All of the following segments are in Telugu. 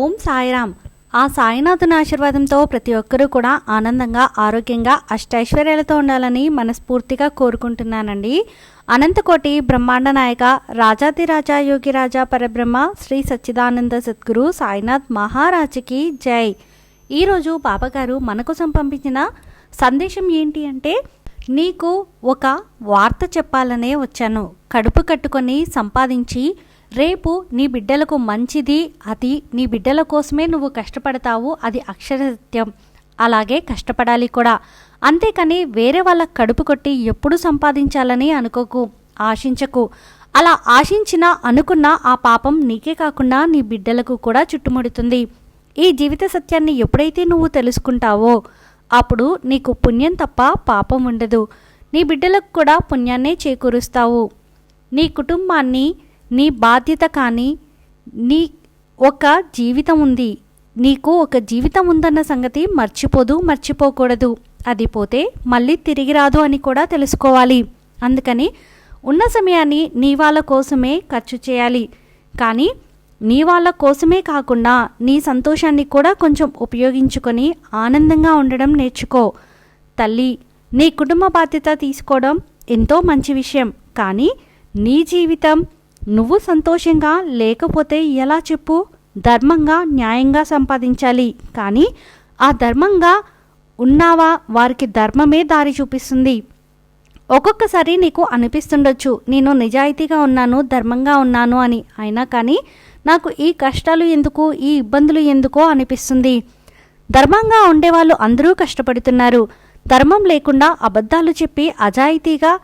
ఓం సాయిరామ్. ఆ సాయినాథుని ఆశీర్వాదంతో ప్రతి ఒక్కరూ కూడా ఆనందంగా ఆరోగ్యంగా అష్టైశ్వర్యాలతో ఉండాలని మనస్ఫూర్తిగా కోరుకుంటున్నానండి. అనంతకోటి బ్రహ్మాండ నాయక రాజాతిరాజా యోగిరాజా పరబ్రహ్మ శ్రీ సచ్చిదానంద సద్గురు సాయినాథ్ మహారాజుకి జై. ఈరోజు బాబాగారు మన కోసం పంపించిన సందేశం ఏంటి అంటే నీకు ఒక వార్త చెప్పాలనే వచ్చాను. కడుపు కట్టుకొని సంపాదించి రేపు నీ బిడ్డలకు మంచిది అది నీ బిడ్డల కోసమే నువ్వు కష్టపడతావు అది అక్షర సత్యం అలాగే కష్టపడాలి కూడా. అంతేకాని వేరే వాళ్ళ కడుపు కొట్టి ఎప్పుడు సంపాదించాలని అనుకోకు ఆశించకు. అలా ఆశించినా అనుకున్న ఆ పాపం నీకే కాకుండా నీ బిడ్డలకు కూడా చుట్టుముడుతుంది. ఈ జీవిత సత్యాన్ని ఎప్పుడైతే నువ్వు తెలుసుకుంటావో అప్పుడు నీకు పుణ్యం తప్ప పాపం ఉండదు. నీ బిడ్డలకు కూడా పుణ్యాన్నే చేకూరుస్తావు. నీ కుటుంబాన్ని నీ బాధ్యత కానీ నీ ఒక జీవితం ఉంది. నీకు ఒక జీవితం ఉందన్న సంగతి మర్చిపోదు మర్చిపోకూడదు. అది పోతే మళ్ళీ తిరిగి రాదు అని కూడా తెలుసుకోవాలి. అందుకని ఉన్న సమయాన్ని నీ వాళ్ళ కోసమే ఖర్చు చేయాలి. కానీ నీ వాళ్ళ కోసమే కాకుండా నీ సంతోషాన్ని కూడా కొంచెం ఉపయోగించుకొని ఆనందంగా ఉండడం నేర్చుకో. తల్లి నీ కుటుంబ బాధ్యత తీసుకోవడం ఎంతో మంచి విషయం. కానీ నీ జీవితం నువ్వు సంతోషంగా లేకపోతే ఎలా చెప్పు? ధర్మంగా న్యాయంగా సంపాదించాలి. కానీ ఆ ధర్మంగా ఉన్నావా? వారికి ధర్మమే దారి చూపిస్తుంది. ఒక్కొక్కసారి నీకు అనిపిస్తుండొచ్చు నేను నిజాయితీగా ఉన్నాను ధర్మంగా ఉన్నాను అని. అయినా కానీ నాకు ఈ కష్టాలు ఎందుకు ఈ ఇబ్బందులు ఎందుకో అనిపిస్తుంది. ధర్మంగా ఉండేవాళ్ళు అందరూ కష్టపడుతున్నారు. ధర్మం లేకుండా అబద్ధాలు చెప్పి అజాయితీగా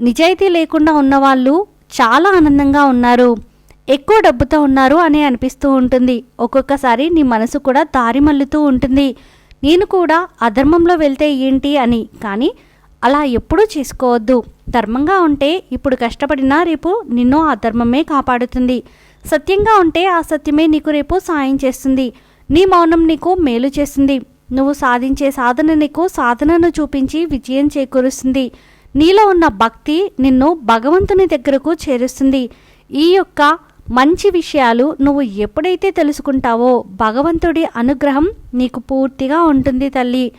నిజాయితీ లేకుండా ఉన్నవాళ్ళు చాలా ఆనందంగా ఉన్నారు. ఎక్కువ డబ్బుతో ఉన్నారు అని అనిపిస్తూ ఉంటుంది. ఒక్కొక్కసారి నీ మనసు కూడా దారిమల్లుతూ ఉంటుంది. నేను కూడా అధర్మంలో వెళ్తే ఏంటి అని. కానీ అలా ఎప్పుడూ చేసుకోవద్దు. ధర్మంగా ఉంటే ఇప్పుడు కష్టపడినా రేపు నిన్ను ఆ ధర్మమే కాపాడుతుంది. సత్యంగా ఉంటే ఆ సత్యమే నీకు రేపు సాయం చేస్తుంది. నీ మౌనం నీకు మేలు చేస్తుంది. నువ్వు సాధించే సాధన నీకు సాధనను చూపించి విజయం చేకూరుస్తుంది. నీలో ఉన్న భక్తి నిన్ను భగవంతుని దగ్గరకు చేరుస్తుంది. ఈ యొక్క మంచి విషయాలు నువ్వు ఎప్పుడైతే తెలుసుకుంటావో భగవంతుడి అనుగ్రహం నీకు పూర్తిగా ఉంటుంది తల్లి.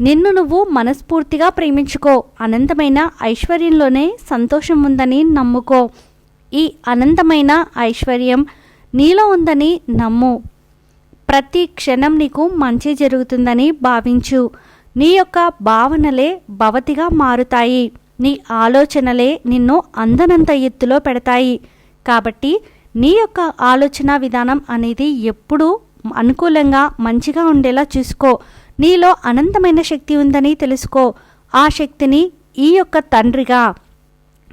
నిన్ను నువ్వు మనస్ఫూర్తిగా ప్రేమించుకో. అనంతమైన ఐశ్వర్యంలోనే సంతోషం ఉందని నమ్ముకో. ఈ అనంతమైన ఐశ్వర్యం నీలో ఉందని నమ్ము. ప్రతి క్షణం నీకు మంచి జరుగుతుందని భావించు. నీ యొక్క భావనలే భవతిగా మారుతాయి. నీ ఆలోచనలే నిన్ను అందనంత ఎత్తులో పెడతాయి. కాబట్టి నీ యొక్క ఆలోచన విధానం అనేది ఎప్పుడూ అనుకూలంగా మంచిగా ఉండేలా చూసుకో. నీలో అనంతమైన శక్తి ఉందని తెలుసుకో. ఆ శక్తిని ఈ యొక్క తండ్రిగా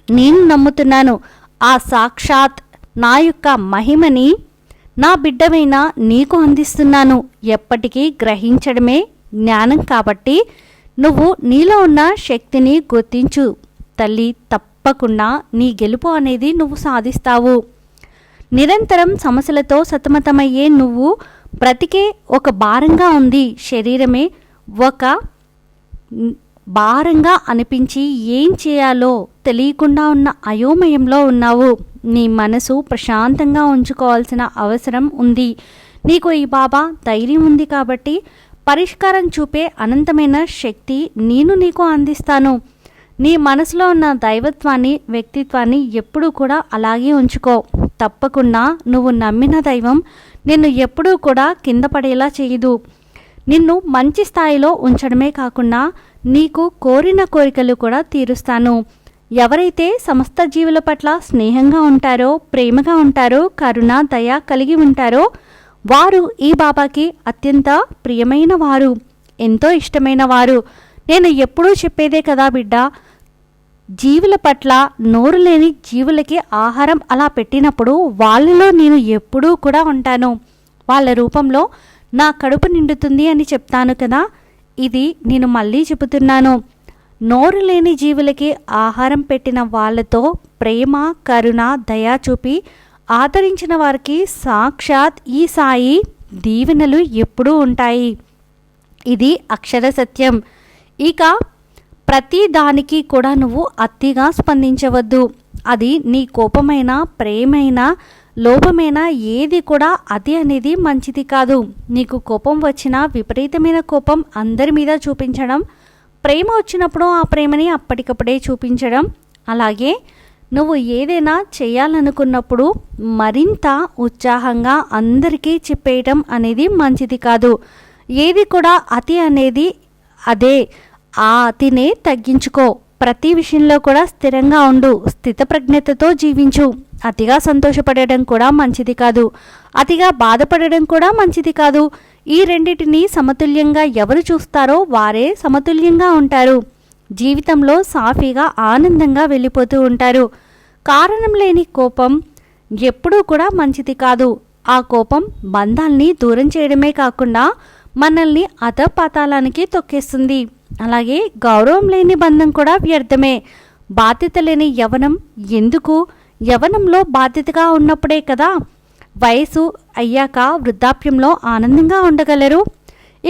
నేను నమ్ముతున్నాను. ఆ సాక్షాత్ నా యొక్క మహిమని నా బిడ్డమైన నీకు అందిస్తున్నాను. ఎప్పటికీ గ్రహించడమే జ్ఞానం కాబట్టి నువ్వు నీలో ఉన్న శక్తిని గుర్తించు. తల్లి తప్పకుండా నీ గెలుపు అనేది నువ్వు సాధిస్తావు. నిరంతరం సమస్యలతో సతమతమయ్యే నువ్వు బ్రతికే ఒక భారంగా ఉంది. శరీరమే ఒక భారంగా అనిపించి ఏం చేయాలో తెలియకుండా ఉన్న అయోమయంలో ఉన్నావు. నీ మనసు ప్రశాంతంగా ఉంచుకోవాల్సిన అవసరం ఉంది. నీకు ఈ బాబా ధైర్యం ఉంది కాబట్టి పరిష్కారం చూపే అనంతమైన శక్తి నేను నీకు అందిస్తాను. నీ మనసులో ఉన్న దైవత్వాన్ని వ్యక్తిత్వాన్ని ఎప్పుడూ కూడా అలాగే ఉంచుకో. తప్పకుండా నువ్వు నమ్మిన దైవం నిన్ను ఎప్పుడూ కూడా కింద పడేలా చేయదు. నిన్ను మంచి స్థాయిలో ఉంచడమే కాకుండా నీకు కోరిన కోరికలు కూడా తీరుస్తాను. ఎవరైతే సమస్త జీవుల పట్ల స్నేహంగా ఉంటారో ప్రేమగా ఉంటారో కరుణ దయ కలిగి ఉంటారో వారు ఈ బాబాకి అత్యంత ప్రియమైన వారు ఎంతో ఇష్టమైన వారు. నేను ఎప్పుడూ చెప్పేదే కదా బిడ్డ జీవుల పట్ల నోరు లేని జీవులకి ఆహారం అలా పెట్టినప్పుడు వాళ్ళలో నేను ఎప్పుడూ కూడా ఉంటాను. వాళ్ళ రూపంలో నా కడుపు నిండుతుంది అని చెప్తాను కదా ఇది నేను మళ్ళీ చెబుతున్నాను. నోరు లేని జీవులకి ఆహారం పెట్టిన వాళ్ళతో ప్రేమ కరుణ దయ చూపి ఆదరించిన వారికి సాక్షాత్ ఈ సాయి దీవెనలు ఎప్పుడూ ఉంటాయి. ఇది అక్షర సత్యం. ఇక ప్రతి దానికి కూడా నువ్వు అతిగా స్పందించవద్దు. అది నీ కోపమైన ప్రేమైన లోపమైన ఏది కూడా అది అనేది మంచిది కాదు. నీకు కోపం వచ్చినా విపరీతమైన కోపం అందరి మీద చూపించడం ప్రేమ వచ్చినప్పుడు ఆ ప్రేమని అప్పటికప్పుడే చూపించడం అలాగే నువ్వు ఏదైనా చేయాలనుకున్నప్పుడు మరింత ఉత్సాహంగా అందరికీ చెప్పేయటం అనేది మంచిది కాదు. ఏది కూడా అతి అనేది అదే. ఆ అతినే తగ్గించుకో. ప్రతి విషయంలో కూడా స్థిరంగా ఉండు. స్థితప్రజ్ఞతతో జీవించు. అతిగా సంతోషపడడం కూడా మంచిది కాదు. అతిగా బాధపడడం కూడా మంచిది కాదు. ఈ రెండింటిని సమతుల్యంగా ఎవరు చూస్తారో వారే సమతుల్యంగా ఉంటారు. జీవితంలో సాఫీగా ఆనందంగా వెళ్ళిపోతూ ఉంటారు. కారణం లేని కోపం ఎప్పుడూ కూడా మంచిది కాదు. ఆ కోపం బంధాల్ని దూరం చేయడమే కాకుండా మనల్ని అధపాతాలానికి తొక్కేస్తుంది. అలాగే గౌరవం లేని బంధం కూడా వ్యర్థమే. బాధ్యత లేని యవనం ఎందుకు? యవనంలో బాధ్యతగా ఉన్నప్పుడే కదా. వయసు అయ్యాక వృద్ధాప్యంలో ఆనందంగా ఉండగలరు.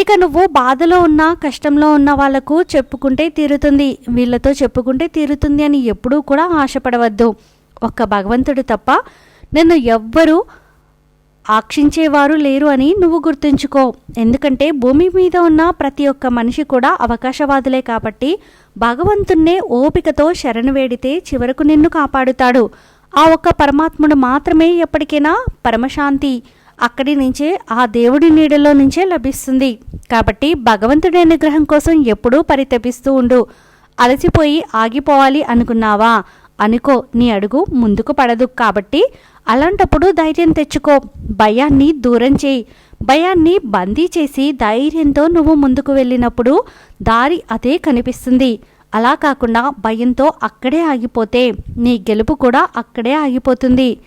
ఇక నువ్వు బాధలో ఉన్న కష్టంలో ఉన్న వాళ్ళకు చెప్పుకుంటే తీరుతుంది. వీళ్ళతో చెప్పుకుంటే తీరుతుంది అని ఎప్పుడూ కూడా ఆశపడవద్దు. ఒక్క భగవంతుడు తప్ప నిన్ను ఎవ్వరూ ఆక్షించేవారు లేరు అని నువ్వు గుర్తుంచుకో. ఎందుకంటే భూమి మీద ఉన్న ప్రతి ఒక్క మనిషి కూడా అవకాశవాదులే కాబట్టి భగవంతుణ్ణే ఓపికతో శరణు వేడితే చివరకు నిన్ను కాపాడుతాడు. ఆ ఒక్క పరమాత్ముడు మాత్రమే ఎప్పటికైనా పరమశాంతి. అక్కడి నుంచే ఆ దేవుడి నీడలో నుంచే లభిస్తుంది. కాబట్టి భగవంతుడి అనుగ్రహం కోసం ఎప్పుడూ పరితపిస్తూ ఉండు. అలసిపోయి ఆగిపోవాలి అనుకున్నావా? అనుకో నీ అడుగు ముందుకు పడదు. కాబట్టి అలాంటప్పుడు ధైర్యం తెచ్చుకో. భయాన్ని దూరం చేయి. భయాన్ని బందీ చేసి ధైర్యంతో నువ్వు ముందుకు వెళ్ళినప్పుడు దారి అదే కనిపిస్తుంది. అలా కాకుండా భయంతో అక్కడే ఆగిపోతే నీ గెలుపు కూడా అక్కడే ఆగిపోతుంది.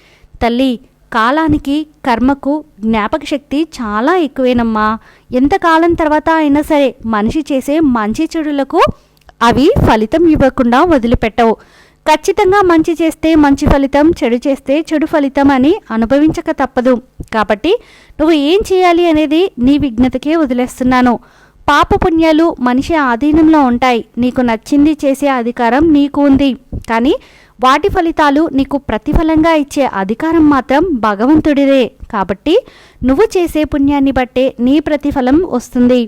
తల్లి కాలానికి కర్మకు జ్ఞాపక శక్తి చాలా ఎక్కువేనమ్మా. ఎంతకాలం తర్వాత అయినా సరే మనిషి చేసే మంచి చెడులకు అవి ఫలితం ఇవ్వకుండా వదిలిపెట్టవు. ఖచ్చితంగా మంచి చేస్తే మంచి ఫలితం చెడు చేస్తే చెడు ఫలితం అని అనుభవించక తప్పదు. కాబట్టి నువ్వు ఏం చేయాలి అనేది నీ విజ్ఞతకే వదిలేస్తున్నాను. పాపపుణ్యాలు మనిషి ఆధీనంలో ఉంటాయి. నీకు నచ్చింది చేసే అధికారం నీకు ఉంది. కానీ వాటి ఫలితాలు నీకు ప్రతిఫలంగా ఇచ్చే అధికారం మాత్రం భగవంతుడిదే. కాబట్టి నువ్వు చేసే పుణ్యాన్ని బట్టే నీ ప్రతిఫలం వస్తుంది.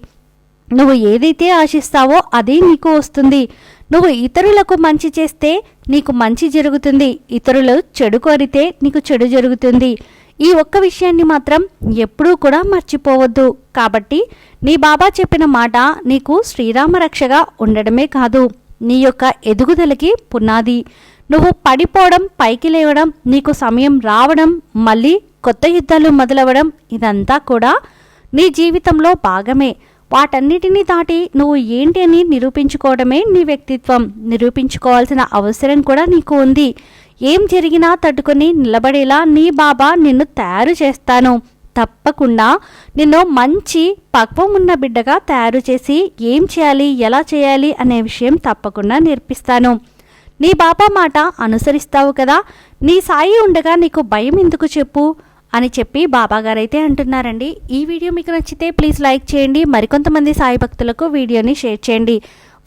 నువ్వు ఏదైతే ఆశిస్తావో అదే నీకు వస్తుంది. నువ్వు ఇతరులకు మంచి చేస్తే నీకు మంచి జరుగుతుంది. ఇతరులు చెడు కోరితే నీకు చెడు జరుగుతుంది. ఈ ఒక్క విషయాన్ని మాత్రం ఎప్పుడూ కూడా మర్చిపోవద్దు. కాబట్టి నీ బాబా చెప్పిన మాట నీకు శ్రీరామ రక్షగా ఉండడమే కాదు. నీ యొక్క ఎదుగుదలకి పునాది. నువ్వు పడిపోవడం పైకి లేవడం నీకు సమయం రావడం మళ్ళీ కొత్త యుద్ధాలు మొదలవడం ఇదంతా కూడా నీ జీవితంలో భాగమే. వాటన్నిటినీ దాటి నువ్వు ఏంటి అని నిరూపించుకోవడమే నీ వ్యక్తిత్వం. నిరూపించుకోవాల్సిన అవసరం కూడా నీకు ఉంది. ఏం జరిగినా తట్టుకొని నిలబడేలా నీ బాబా నిన్ను తయారు చేస్తాను. తప్పకుండా నిన్ను మంచి పక్వం ఉన్న బిడ్డగా తయారు చేసి ఏం చేయాలి ఎలా చేయాలి అనే విషయం తప్పకుండా నేర్పిస్తాను. నీ బాబా మాట అనుసరిస్తావు కదా నీ సాయి ఉండగా నీకు భయం ఎందుకు చెప్పు? అని చెప్పి బాబాగారైతే అంటున్నారండి. ఈ వీడియో మీకు నచ్చితే ప్లీజ్ లైక్ చేయండి. మరికొంతమంది సాయి భక్తులకు వీడియోని షేర్ చేయండి.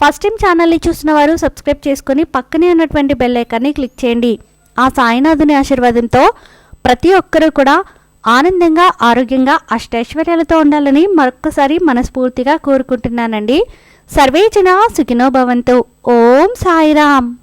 ఫస్ట్ టైం ఛానల్ని చూసిన వారు సబ్స్క్రైబ్ చేసుకొని పక్కనే ఉన్నటువంటి బెల్ ఐకాన్ని క్లిక్ చేయండి. ఆ సాయినాథుని ఆశీర్వాదంతో ప్రతి ఒక్కరూ కూడా ఆనందంగా ఆరోగ్యంగా అష్టైశ్వర్యాలతో ఉండాలని మరొక్కసారి మనస్ఫూర్తిగా కోరుకుంటున్నానండి. సర్వే జన సుఖినో భవంతు. ఓం సాయిరామ్.